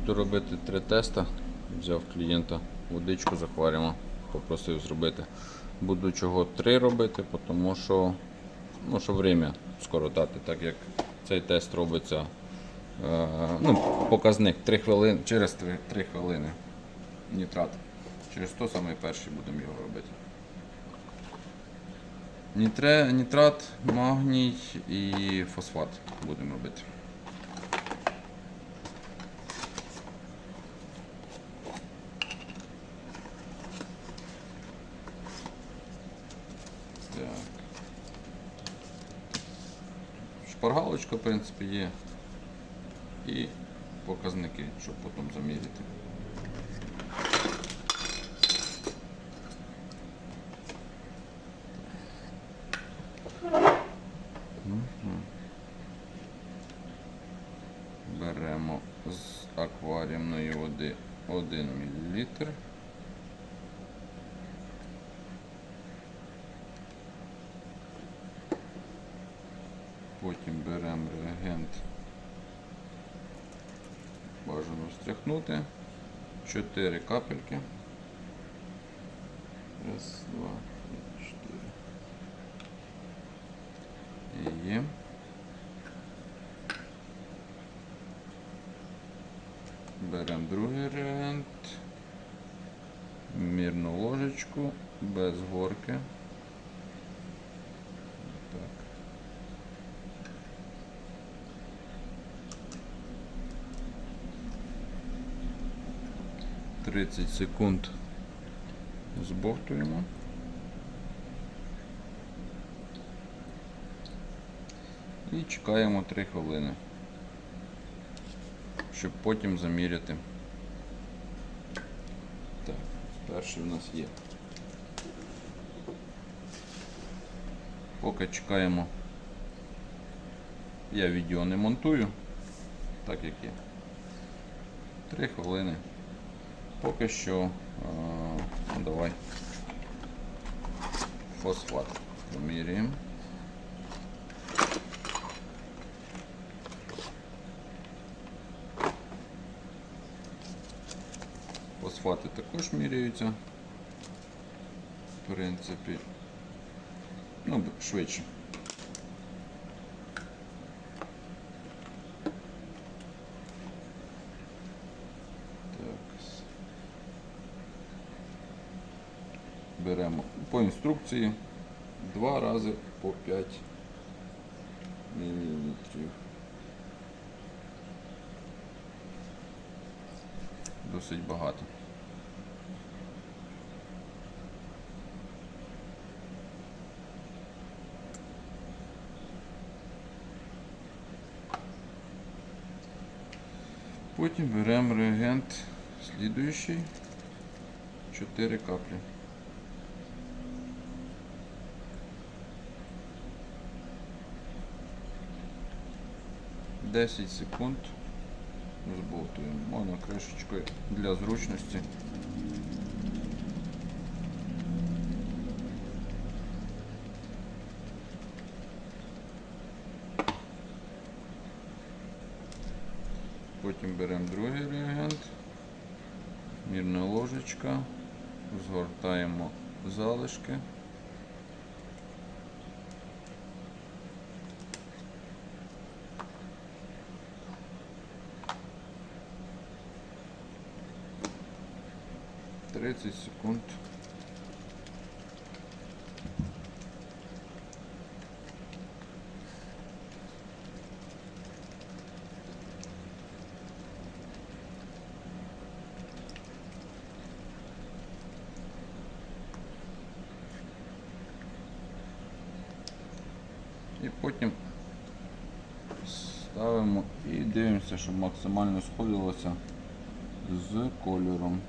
Буду робити три теста. Взяв клієнта водичку з акваріума, попросив зробити. Буду чого три робити, тому що, ну, що время скоротати, так як цей тест робиться. е, ну, показник 3 хвилини, через 3, 3 хвилини нітрат. Через то саме перший будемо його робити. Нітре, нітрат, магній і фосфат будемо робити. Так. Шпаргалочка, в принципі, є. І показники, щоб потім заміряти. Беремо з акваріумної води 1 мл. Потім беремо реагент. Бажано встряхнути. 4 капельки. Раз, два, три, чотири. Є. Беремо другий реагент. Мірну ложечку без горки. 30 секунд збортуємо І чекаємо 3 хвилини, щоб потім заміряти. Так, перший в нас є. Поки чекаємо, я відео не монтую, так як є. 3 хвилини. Поки що а, давай фосфат поміряємо. Фосфати також міряються. В принципі, ну, швидше. Так. с- Беремо по інструкції два рази по 5 мл. Досить багато. Потім беремо реагент слідуючий 4 каплі. Десять секунд збовтуємо. Можна кришечкою для зручності. Потім беремо другий реагент, мірна ложечка, згортаємо залишки. Тридцять секунд. І потім ставимо і дивимося, щоб максимально сходилося з кольором.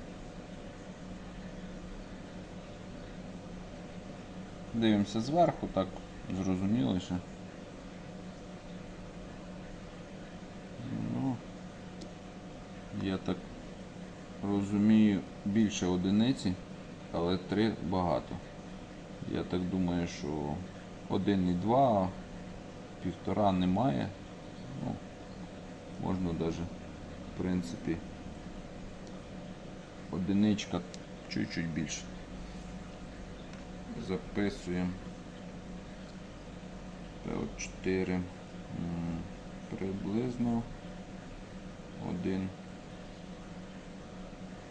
Дивимося зверху, так зрозуміліше. Ну, я так розумію більше одиниці, але три багато. Я так думаю, що один і два, півтора немає. Ну, можна навіть, в принципі, одиничка чуть-чуть більше. Записуємо. ПО4 приблизно 1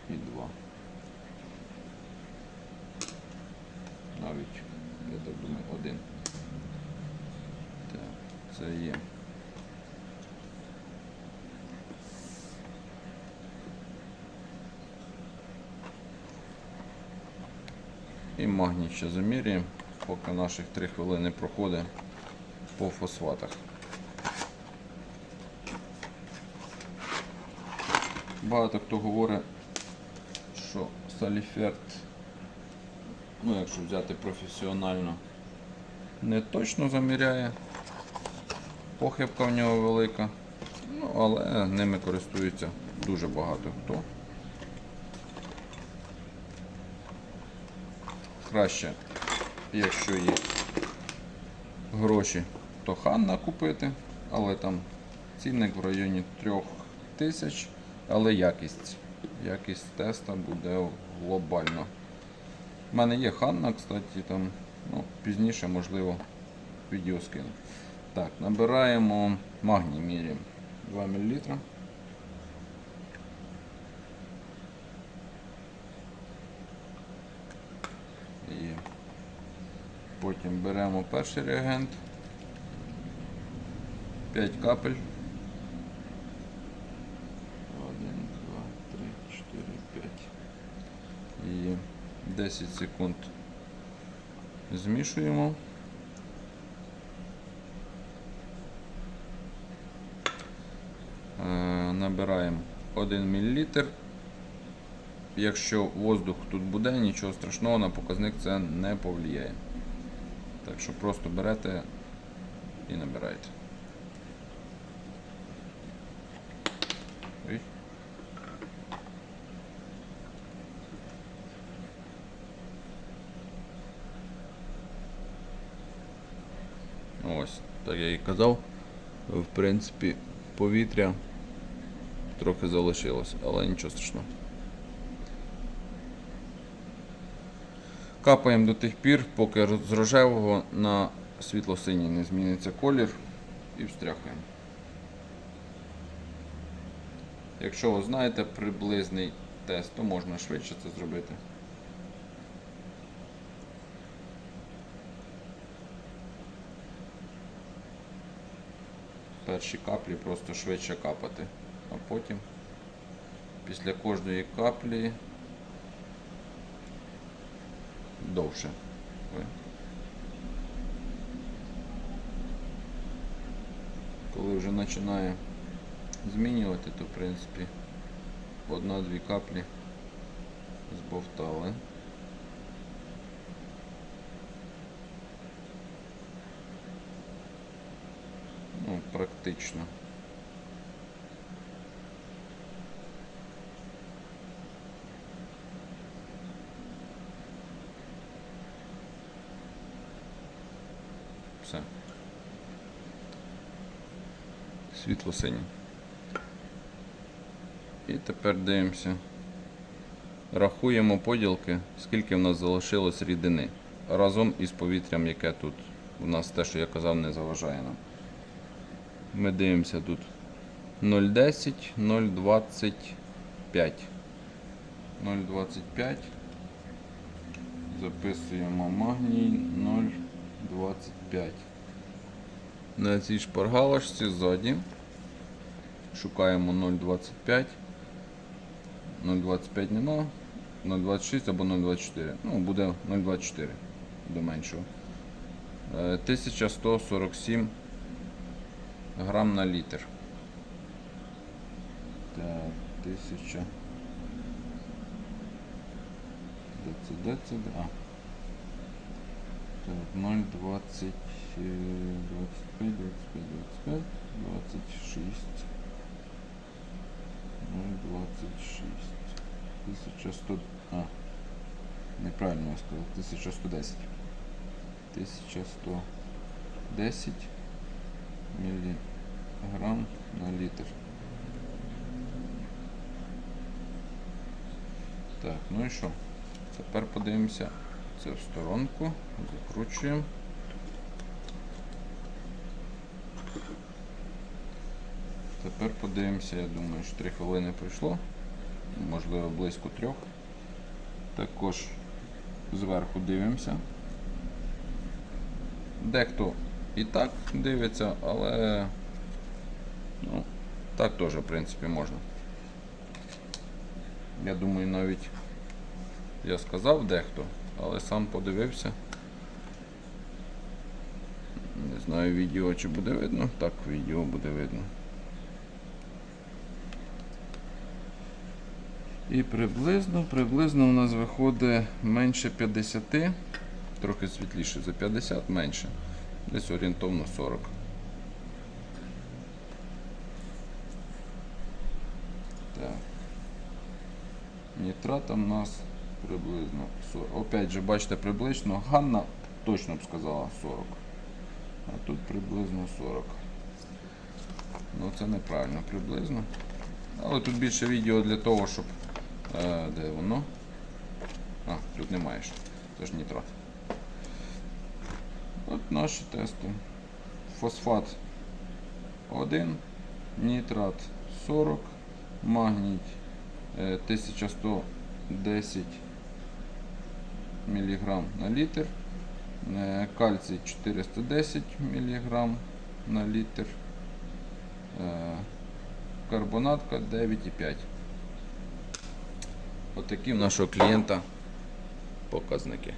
і 2. Навіть, я так думаю, 1. Так, це є. І магній ще замірюємо, поки наших 3 хвилини проходить по фосфатах. Багато хто говорить, що саліферт, ну якщо взяти професіонально, не точно заміряє. Похибка в нього велика, ну, але ними користується дуже багато хто. Краще, якщо є гроші, то Ханна купити, але там цінник в районі 3 тисяч, але якість. Якість теста буде глобально. У мене є Ханна, кстати, там, ну, пізніше, можливо, відео скину. Так, набираємо магній міряємо 2 мл. Є. Потім беремо перший реагент. 5 капель. 1, 2, 3, 4, 5. І 10 секунд змішуємо. Е, Набираємо 1 мл. Якщо воздух тут буде, нічого страшного, на показник це не повлияє. Так що просто берете і набираєте. Ось, так я і казав, в принципі, повітря трохи залишилось, але нічого страшного. Капаємо до тих пір, поки з рожевого на світло-синій не зміниться колір і встряхуємо. Якщо ви знаєте приблизний тест, то можна швидше це зробити. Перші каплі просто швидше капати, а потім після кожної каплі довше. Коли вже починає змінювати, то в принципі одна-дві каплі збовтали. Ну, практично. Світло синє. І тепер дивимося. Рахуємо поділки, скільки в нас залишилось рідини. Разом із повітрям, яке тут. У нас те, що я казав, не заважає нам. Ми дивимося тут 0,10, 0,25. 0,25. Записуємо магній 0,25. На цій шпаргалочці ззаді шукаємо 0,25. 0,25 не 0,26 або 0,24. Ну, буде 0,24 до меншого. Е, 1147 грам на літр. Так, 1000. Де це, де це? А. Так, 0,20, е, 25, 25, 25, 26. 0,26. 1100. А. Неправильно я сказав. 1110. 1110 міліграм на літр. Так, ну і що? Тепер подивимося це в сторонку. Закручуємо. Тепер подивимося, я думаю, що 3 хвилини пройшло, можливо близько трьох. Також зверху дивимося. Дехто і так дивиться, але ну, так теж, в принципі, можна. Я думаю, навіть я сказав дехто, але сам подивився. Не знаю відео чи буде видно. Так, відео буде видно. І приблизно, приблизно у нас виходить менше 50, трохи світліше за 50, менше. Десь орієнтовно 40. Так. Нітрата у нас приблизно 40. Опять же, бачите, приблизно. Ганна точно б сказала 40. А тут приблизно 40. Ну це неправильно, приблизно. Але тут більше відео для того, щоб. Е, де воно? А, тут немає ще. Ж нітрат. От наші тести. Фосфат 1, нітрат 40, магній е, 1110 мг на літр, е, кальцій 410 мг на літр, е, карбонатка 9,5. Отакі в нашого клієнта показники.